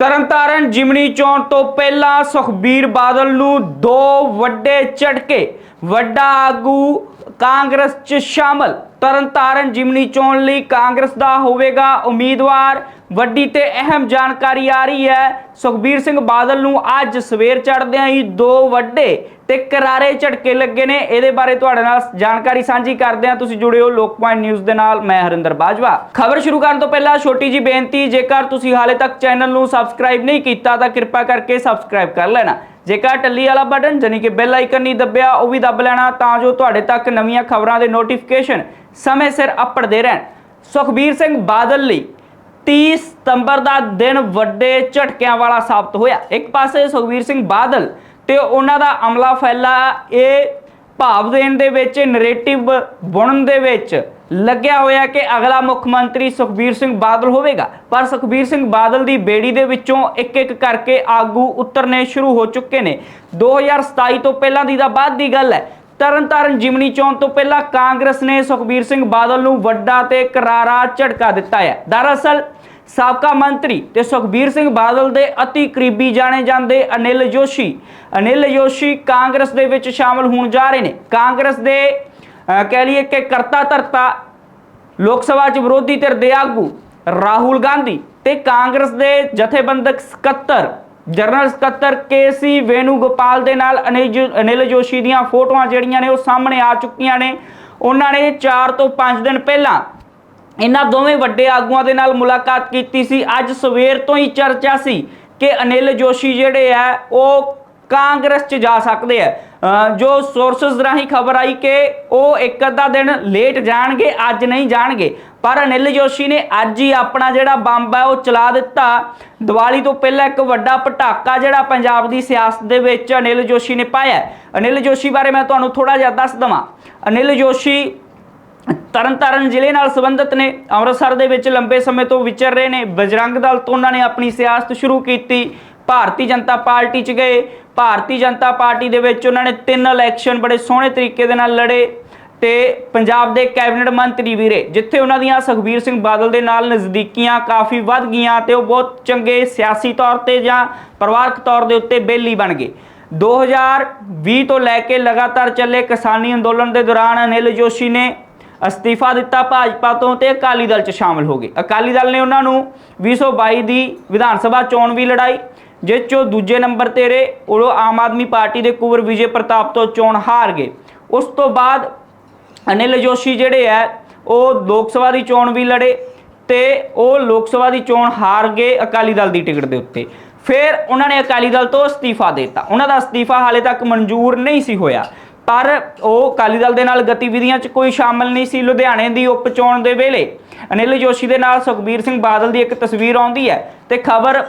ਤਰਨਤਾਰਨ ਜਿਮਨੀ ਚੋਣ ਤੋਂ ਪਹਿਲਾਂ ਸੁਖਬੀਰ ਬਾਦਲ ਨੂੰ ਦੋ ਵੱਡੇ ਝਟਕੇ, ਵੱਡਾ ਆਗੂ ਕਾਂਗਰਸ 'ਚ ਸ਼ਾਮਲ। ਤਰਨਤਾਰਨ ਜਿਮਨੀ ਚੋਣ ਲਈ ਕਾਂਗਰਸ ਦਾ ਹੋਵੇਗਾ ਉਮੀਦਵਾਰ। ਵੱਡੀ ਤੇ ਅਹਿਮ ਜਾਣਕਾਰੀ ਆ ਰਹੀ ਹੈ। ਸੁਖਬੀਰ ਸਿੰਘ ਬਾਦਲ ਨੂੰ ਅੱਜ ਸਵੇਰ ਚੜਦਿਆਂ ਹੀ ਦੋ ਵੱਡੇ ਤੇ ਕਰਾਰੇ ਝਟਕੇ ਲੱਗੇ ਨੇ। ਇਹਦੇ ਬਾਰੇ ਤੁਹਾਡੇ ਨਾਲ ਜਾਣਕਾਰੀ ਸਾਂਝੀ ਕਰਦੇ ਹਾਂ। ਤੁਸੀਂ ਜੁੜੇ ਹੋ ਲੋਕ ਪੁਆਇੰਟ ਨਿਊਜ਼ ਦੇ ਨਾਲ। ਮੈਂ ਹਰਿੰਦਰ ਬਾਜਵਾ। ਖਬਰ ਸ਼ੁਰੂ ਕਰਨ ਤੋਂ ਪਹਿਲਾਂ ਛੋਟੀ ਜੀ ਬੇਨਤੀ, ਜੇਕਰ ਤੁਸੀਂ ਹਾਲੇ ਤੱਕ ਚੈਨਲ ਨੂੰ ਸਬਸਕ੍ਰਾਈਬ ਨਹੀਂ ਕੀਤਾ, ਤਾਂ ਕਿਰਪਾ ਕਰਕੇ ਸਬਸਕ੍ਰਾਈਬ ਕਰ ਲੈਣਾ। ਜੇਕਰ ਟੱਲੀ ਵਾਲਾ ਬਟਨ ਜਾਨੀ ਕਿ ਬੈਲ ਆਈਕਨ ਨਹੀਂ ਦੱਬਿਆ, ਉਹ ਵੀ ਦੱਬ ਲੈਣਾ ਤਾਂ ਜੋ ਤੁਹਾਡੇ ਤੱਕ ਨਵੀਆਂ ਖਬਰਾਂ ਦੇ ਨੋਟੀਫਿਕੇਸ਼ਨ ਸਮੇਂ ਸਿਰ ਅਪੜਦੇ ਰਹਿਣ। ਸੁਖਬੀਰ ਸਿੰਘ ਬਾਦਲ ਲਈ 30 ਸਤੰਬਰ ਦਾ ਦਿਨ ਵੱਡੇ ਝਟਕਿਆਂ ਵਾਲਾ ਸਾਬਤ ਹੋਇਆ। ਇੱਕ ਪਾਸੇ ਸੁਖਬੀਰ ਸਿੰਘ ਬਾਦਲ ਤੇ ਉਹਨਾਂ ਦਾ ਅਮਲਾ ਫੈਲਾ, ਇਹ ਭਾਵ ਦੇਣ ਦੇ ਵਿੱਚ ਨੈਰੇਟਿਵ ਬੁਣਨ ਦੇ ਵਿੱਚ ਲੱਗਿਆ ਹੋਇਆ ਕਿ ਅਗਲਾ ਮੁੱਖ ਮੰਤਰੀ ਸੁਖਬੀਰ ਸਿੰਘ ਬਾਦਲ ਹੋਵੇਗਾ। ਪਰ ਸੁਖਬੀਰ ਸਿੰਘ ਬਾਦਲ ਦੀ ਬੇੜੀ ਦੇ ਵਿੱਚੋਂ ਇੱਕ ਇੱਕ ਕਰਕੇ ਆਗੂ ਉਤਰਨੇ ਸ਼ੁਰੂ ਹੋ ਚੁੱਕੇ ਨੇ। 2027 ਤੋਂ ਪਹਿਲਾਂ ਦੀ ਦਾ ਬਾਅਦ ਦੀ ਗੱਲ ਹੈ। ਤਰਨਤਾਰਨ ਜਿਮਨੀ ਚੋਣ ਤੋਂ ਪਹਿਲਾਂ ਕਾਂਗਰਸ ਨੇ ਸੁਖਬੀਰ ਸਿੰਘ ਬਾਦਲ ਨੂੰ ਵੱਡਾ ਤੇ ਕਰਾਰਾ ਝਟਕਾ ਦਿੱਤਾ ਹੈ। ਦਰਅਸਲ ਸਾਬਕਾ ਮੰਤਰੀ ਤੇ ਸੁਖਬੀਰ ਸਿੰਘ ਬਾਦਲ ਦੇ ਅਤੀ ਕਰੀਬੀ ਜਾਣੇ ਜਾਂਦੇ ਅਨਿਲ ਜੋਸ਼ੀ ਅਨਿਲ ਜੋਸ਼ੀ ਕਾਂਗਰਸ ਦੇ ਵਿੱਚ ਸ਼ਾਮਲ ਹੋਣ ਜਾ ਰਹੇ ਨੇ। ਕਾਂਗਰਸ ਦੇ ਅਹ, ਕਹਿ ਲਈਏ ਕਿ ਕਰਤਾ ਧਰਤਾ ਲੋਕ ਸਭਾ 'ਚ ਵਿਰੋਧੀ ਧਿਰ ਦੇ ਆਗੂ ਰਾਹੁਲ ਗਾਂਧੀ ਤੇ ਕਾਂਗਰਸ ਦੇ ਜਥੇਬੰਦਕ ਸਕੱਤਰ ਜਨਰਲ ਸਕੱਤਰ ਕੇਸੀ ਵੇਣੂਗੋਪਾਲ ਦੇ ਨਾਲ ਅਨਿਲ ਜੋ- ਅਨਿਲ ਜੋਸ਼ੀ ਦੀਆਂ ਫੋਟੋਆਂ ਜਿਹੜੀਆਂ ਨੇ ਉਹ ਸਾਹਮਣੇ ਆ ਚੁੱਕੀਆਂ ਨੇ। ਉਹਨਾਂ ਨੇ 4 ਤੋਂ 5 ਦਿਨ ਪਹਿਲਾਂ ਇਹਨਾਂ ਦੋਵੇਂ ਵੱਡੇ ਆਗੂਆਂ ਦੇ ਨਾਲ ਮੁਲਾਕਾਤ ਕੀਤੀ ਸੀ। ਅੱਜ ਸਵੇਰ ਤੋਂ ਹੀ ਚਰਚਾ ਸੀ ਕਿ ਅਨਿਲ ਜੋਸ਼ੀ ਜਿਹੜੇ ਆ, ਉਹ ਕਾਂਗਰਸ 'ਚ ਜਾ ਸਕਦੇ ਆ। ਜੋ ਸੋਰਸਸ ਰਾਹੀਂ ਖਬਰ ਆਈ ਕਿ ਉਹ ਇੱਕ ਅੱਧਾ ਦਿਨ ਲੇਟ ਜਾਣਗੇ, ਅੱਜ ਨਹੀਂ ਜਾਣਗੇ। ਪਰ ਅਨਿਲ ਜੋਸ਼ੀ ਨੇ ਅੱਜ ਹੀ ਆਪਣਾ ਜਿਹੜਾ ਬੰਬ ਹੈ ਉਹ ਚਲਾ ਦਿੱਤਾ। ਦੀਵਾਲੀ ਤੋਂ ਪਹਿਲਾਂ ਇੱਕ ਵੱਡਾ ਪਟਾਕਾ ਜਿਹੜਾ ਪੰਜਾਬ ਦੀ ਸਿਆਸਤ ਦੇ ਵਿੱਚ ਅਨਿਲ ਜੋਸ਼ੀ ਨੇ ਪਾਇਆ ਅਨਿਲ ਜੋਸ਼ੀ ਬਾਰੇ ਮੈਂ ਤੁਹਾਨੂੰ ਥੋੜਾ ਜਿਹਾ ਦੱਸ ਦਵਾਂ। ਅਨਿਲ ਜੋਸ਼ੀ ਤਰਨਤਾਰਨ ਜ਼ਿਲ੍ਹੇ ਨਾਲ ਸੰਬੰਧਿਤ ਨੇ, ਅੰਮ੍ਰਿਤਸਰ ਦੇ ਵਿੱਚ ਲੰਬੇ ਸਮੇਂ ਤੋਂ ਵਿਚਰ ਰਹੇ ਨੇ। ਬਜਰੰਗ ਦਲ ਤੋਂ ਉਹਨਾਂ ਨੇ ਆਪਣੀ ਸਿਆਸਤ ਸ਼ੁਰੂ ਕੀਤੀ। ਭਾਰਤੀ ਜਨਤਾ ਪਾਰਟੀ 'ਚ ਗਏ। ਭਾਰਤੀ ਜਨਤਾ ਪਾਰਟੀ ਦੇ ਵਿੱਚ ਉਹਨਾਂ ਨੇ ਤਿੰਨ ਇਲੈਕਸ਼ਨ ਬੜੇ ਸੋਹਣੇ ਤਰੀਕੇ ਦੇ ਨਾਲ ਲੜੇ ਤੇ ਪੰਜਾਬ ਦੇ ਕੈਬਨਿਟ ਮੰਤਰੀ ਵੀਰੇ ਜਿੱਥੇ ਉਹਨਾਂ ਦੀਆਂ ਸੁਖਬੀਰ ਸਿੰਘ ਬਾਦਲ ਦੇ ਨਾਲ ਨਜ਼ਦੀਕੀਆਂ ਕਾਫੀ ਵੱਧ ਗਈਆਂ ਤੇ ਉਹ ਬਹੁਤ ਚੰਗੇ ਸਿਆਸੀ ਤੌਰ ਤੇ ਜਾਂ ਪਰਿਵਾਰਕ ਤੌਰ ਦੇ ਉੱਤੇ ਬੇਲੀ ਬਣ ਗਏ। 2020 ਤੋਂ ਲੈ ਕੇ ਲਗਾਤਾਰ ਚੱਲੇ ਕਿਸਾਨੀ ਅੰਦੋਲਨ ਦੇ ਦੌਰਾਨ ਅਨਿਲ ਜੋਸ਼ੀ ਨੇ ਅਸਤੀਫਾ ਦਿੱਤਾ ਭਾਜਪਾ ਤੋਂ ਤੇ ਅਕਾਲੀ ਦਲ 'ਚ ਸ਼ਾਮਲ ਹੋ ਗਏ। ਅਕਾਲੀ ਦਲ ਨੇ ਉਹਨਾਂ ਨੂੰ 2022 ਦੀ ਵਿਧਾਨ ਸਭਾ ਚੋਣ ਵੀ ਲੜਾਈ ਜਿਸ 'ਚੋਂ ਦੂਜੇ ਨੰਬਰ ਤੇ ਰਹੇ ਉਹ ਆਮ ਆਦਮੀ ਪਾਰਟੀ ਦੇ ਕੁਵਰ ਵਿਜੇ ਪ੍ਰਤਾਪ ਤੋਂ ਚੋਣ ਹਾਰ ਗਏ। ਉਸ ਤੋਂ ਬਾਅਦ ਅਨਿਲ ਜੋਸ਼ੀ ਜਿਹੜੇ ਹੈ ਉਹ ਲੋਕ ਸਭਾ ਦੀ ਚੋਣ ਵੀ ਲੜੇ ਤੇ ਉਹ ਲੋਕ ਸਭਾ ਦੀ ਚੋਣ ਹਾਰ ਗਏ ਅਕਾਲੀ ਦਲ ਦੀ ਟਿਕਟ ਦੇ ਉੱਤੇ। ਫਿਰ ਉਹਨਾਂ ਨੇ ਅਕਾਲੀ ਦਲ ਤੋਂ ਅਸਤੀਫਾ ਦੇ ਦਿੱਤਾ। ਉਹਨਾਂ ਦਾ ਅਸਤੀਫਾ ਹਾਲੇ ਤੱਕ ਮਨਜ਼ੂਰ ਨਹੀਂ ਸੀ ਹੋਇਆ, ਪਰ ਉਹ ਅਕਾਲੀ ਦਲ ਦੇ ਨਾਲ ਗਤੀਵਿਧੀਆਂ 'ਚ ਕੋਈ ਸ਼ਾਮਲ ਨਹੀਂ ਸੀ। ਲੁਧਿਆਣੇ ਦੀ ਉਪ ਚੋਣ ਦੇ ਵੇਲੇ ਅਨਿਲ ਜੋਸ਼ੀ ਦੇ ਨਾਲ ਸੁਖਬੀਰ ਸਿੰਘ ਬਾਦਲ ਦੀ ਇੱਕ ਤਸਵੀਰ ਆਉਂਦੀ ਹੈ ਤੇ ਖਬਰ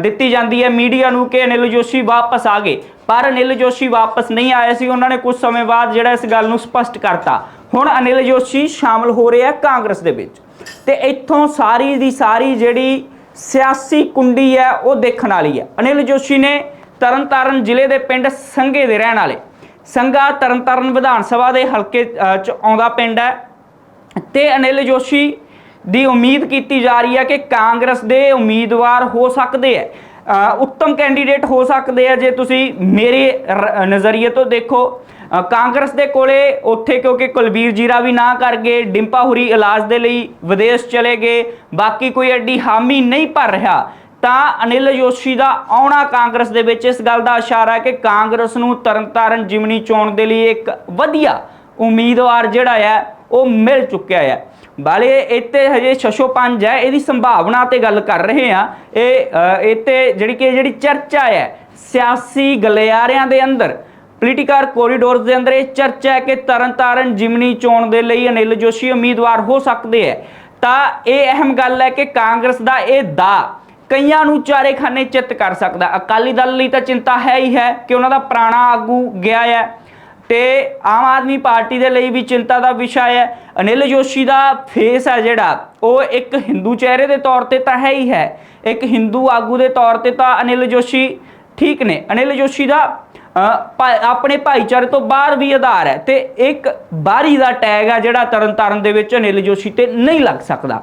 ਦਿੱਤੀ ਜਾਂਦੀ ਹੈ। ਮੀਡੀਆ ਨੂੰ ਕਿ ਅਨਿਲ ਜੋਸ਼ੀ ਵਾਪਸ ਆ ਗਏ। ਪਰ ਅਨਿਲ ਜੋਸ਼ੀ ਵਾਪਸ ਨਹੀਂ ਆਏ ਸੀ। ਉਹਨਾਂ ਨੇ ਕੁਝ ਸਮੇਂ ਬਾਅਦ ਜਿਹੜਾ ਇਸ ਗੱਲ ਨੂੰ ਸਪਸ਼ਟ ਕਰਤਾ। ਹੁਣ ਅਨਿਲ ਜੋਸ਼ੀ ਸ਼ਾਮਲ ਹੋ ਰਹੇ ਆ ਕਾਂਗਰਸ ਦੇ ਵਿੱਚ। ਤੇ ਇੱਥੋਂ ਸਾਰੀ ਦੀ ਸਾਰੀ ਜਿਹੜੀ ਸਿਆਸੀ ਕੁੰਡੀ ਹੈ, ਉਹ ਦੇਖਣ ਵਾਲੀ ਹੈ। ਅਨਿਲ ਜੋਸ਼ੀ ਨੇ ਤਰਨਤਾਰਨ ਜ਼ਿਲ੍ਹੇ ਦੇ ਪਿੰਡ ਸੰਘੇ ਦੇ ਰਹਿਣ ਵਾਲੇ। ਸੰਘਾ ਤਰਨਤਾਰਨ ਵਿਧਾਨ ਸਭਾ ਦੇ ਹਲਕੇ ਚ ਆਉਂਦਾ ਪਿੰਡ ਹੈ। ਤੇ ਅਨਿਲ ਜੋਸ਼ੀ ਦੀ ਉਮੀਦ ਕੀਤੀ ਜਾ ਰਹੀ ਹੈ ਕਿ ਕਾਂਗਰਸ ਦੇ ਉਮੀਦਵਾਰ ਹੋ ਸਕਦੇ ਹੈ। ਉੱਤਮ ਕੈਂਡੀਡੇਟ ਹੋ ਸਕਦੇ ਆ ਜੇ ਤੁਸੀਂ ਮੇਰੇ ਰ- ਨਜ਼ਰੀਏ ਤੋਂ ਦੇਖੋ। ਕਾਂਗਰਸ ਦੇ ਕੋਲੇ ਉੱਥੇ ਕਿਉਂਕਿ ਕੁਲਬੀਰ ਜੀਰਾ ਵੀ ਨਾ ਕਰ ਗਏ ਡਿੰਪਾ ਹੁਰੀ ਇਲਾਜ ਦੇ ਲਈ ਵਿਦੇਸ਼ ਚਲੇ ਗਏ, ਬਾਕੀ ਕੋਈ ਐਡੀ ਹਾਮੀ ਨਹੀਂ ਭਰ ਰਿਹਾ, ਤਾਂ ਅਨਿਲ ਜੋਸ਼ੀ ਦਾ ਆਉਣਾ ਕਾਂਗਰਸ ਦੇ ਵਿੱਚ। ਇਸ ਗੱਲ ਦਾ ਇਸ਼ਾਰਾ ਹੈ ਕਿ ਕਾਂਗਰਸ ਨੂੰ ਤਰਨਤਾਰਨ ਜਿਮਨੀ ਚੋਣ ਦੇ ਲਈ ਇੱਕ ਵਧੀਆ ਉਮੀਦਵਾਰ ਜਿਹੜਾ ਹੈ, ਉਹ ਮਿਲ ਚੁੱਕਿਆ ਹੈ। ਬਾਲੇ ਇੱਥੇ ਹਜੇ ਛਛੋ ਪੰਜ ਹੈ ਇਹਦੀ ਸੰਭਾਵਨਾ ਤੇ ਗੱਲ ਕਰ ਰਹੇ ਆ ਇਹ ਅ, ਇੱਥੇ ਜਿਹੜੀ ਕਿ ਜਿਹੜੀ ਚਰਚਾ ਹੈ ਸਿਆਸੀ ਗਲਿਆਰਿਆਂ ਦੇ ਅੰਦਰ ਪੋਲੀਟੀਕਲ ਕੋਰੀਡੋਰਸ ਦੇ ਅੰਦਰ ਇਹ ਚਰਚਾ ਹੈ ਕਿ ਤਰਨਤਾਰਨ ਜਿਮਨੀ ਚੋਣ ਦੇ ਲਈ ਅਨਿਲ ਜੋਸ਼ੀ ਉਮੀਦਵਾਰ ਹੋ ਸਕਦੇ ਹੈ। ਤਾਂ ਇਹ ਅਹਿਮ ਗੱਲ ਹੈ ਕਿ ਕਾਂਗਰਸ ਦਾ ਇਹ ਦਾ ਕਈਆਂ ਨੂੰ ਚਾਰੇ ਖਾਨੇ ਚਿੱਤ ਕਰ ਸਕਦਾ। ਅਕਾਲੀ ਦਲ ਲਈ ਤਾਂ ਚਿੰਤਾ ਹੈ ਹੀ ਹੈ ਕਿ ਉਹਨਾਂ ਦਾ ਪੁਰਾਣਾ ਆਗੂ ਗਿਆ ਹੈ। ਤੇ ਆਮ ਆਦਮੀ ਪਾਰਟੀ ਦੇ ਲਈ ਵੀ ਚਿੰਤਾ ਦਾ ਵਿਸ਼ਾ ਹੈ। ਅਨਿਲ ਜੋਸ਼ੀ ਦਾ ਫੇਸ ਹੈ ਜਿਹੜਾ, ਉਹ ਇੱਕ ਹਿੰਦੂ ਚਿਹਰੇ ਦੇ ਤੌਰ ਤੇ ਤਾਂ ਹੈ ਹੀ ਹੈ। ਇੱਕ ਹਿੰਦੂ ਆਗੂ ਦੇ ਤੌਰ ਤੇ ਤਾਂ ਅਨਿਲ ਜੋਸ਼ੀ ਠੀਕ ਨੇ। ਅਨਿਲ ਜੋਸ਼ੀ ਦਾ ਭਾ- ਆਪਣੇ ਭਾਈਚਾਰੇ ਤੋਂ ਬਾਹਰ ਵੀ ਆਧਾਰ ਹੈ ਤੇ ਇੱਕ ਬਾਹਰੀ ਦਾ ਟੈਗ ਹੈ ਜਿਹੜਾ ਤਰਨਤਾਰਨ ਦੇ ਵਿੱਚ ਅਨਿਲ ਜੋਸ਼ੀ ਤੇ ਨਹੀਂ ਲੱਗ ਸਕਦਾ।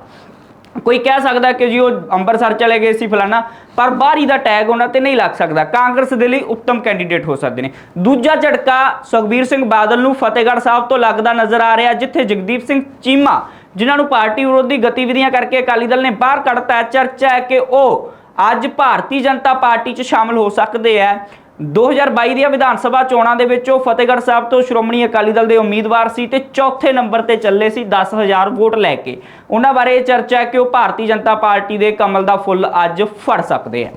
ਕੋਈ ਕਹਿ ਸਕਦਾ ਕਿ ਜੀ ਉਹ ਅੰਮ੍ਰਿਤਸਰ ਚਲੇ ਗਏ ਸੀ ਫਲਾਨਾ, ਪਰ ਬਾਹਰੀ ਦਾ ਟੈਗ ਉਹਨਾਂ ਤੇ ਨਹੀਂ ਲੱਗ ਸਕਦਾ। ਕਾਂਗਰਸ ਦੇ ਲਈ ਉੱਤਮ ਕੈਂਡੀਡੇਟ ਹੋ ਸਕਦੇ ਨੇ। ਦੂਜਾ ਝਟਕਾ ਸੁਖਬੀਰ ਸਿੰਘ ਬਾਦਲ ਨੂੰ ਫਤਿਹਗੜ੍ਹ ਸਾਹਿਬ ਤੋਂ ਲੱਗਦਾ ਨਜ਼ਰ ਆ ਰਿਹਾ, ਜਿੱਥੇ ਜਗਦੀਪ ਸਿੰਘ ਚੀਮਾ, ਜਿਨ੍ਹਾਂ ਨੂੰ ਪਾਰਟੀ ਵਿਰੋਧੀ ਗਤੀਵਿਧੀਆਂ ਕਰਕੇ ਅਕਾਲੀ ਦਲ ਨੇ ਬਾਹਰ ਕੱਢਤਾ ਚਰਚਾ ਹੈ ਕਿ ਉਹ ਅੱਜ ਭਾਰਤੀ ਜਨਤਾ ਪਾਰਟੀ 'ਚ ਸ਼ਾਮਲ ਹੋ ਸਕਦੇ ਹੈ। 2022 ਦੀਆਂ ਵਿਧਾਨ ਸਭਾ ਚੋਣਾਂ ਦੇ ਵਿੱਚ ਉਹ ਫਤਿਹਗੜ੍ਹ ਸਾਹਿਬ ਤੋਂ ਸ਼੍ਰੋਮਣੀ ਅਕਾਲੀ ਦਲ ਦੇ ਉਮੀਦਵਾਰ ਸੀ ਤੇ ਚੌਥੇ ਨੰਬਰ ਤੇ ਚੱਲੇ ਸੀ 10000 ਵੋਟ ਲੈ ਕੇ। ਉਹਨਾਂ ਬਾਰੇ ਇਹ ਚਰਚਾ ਹੈ ਕਿ ਉਹ ਭਾਰਤੀ ਜਨਤਾ ਪਾਰਟੀ ਦੇ ਕਮਲ ਦਾ ਫੁੱਲ ਅੱਜ ਫੜ ਸਕਦੇ ਆ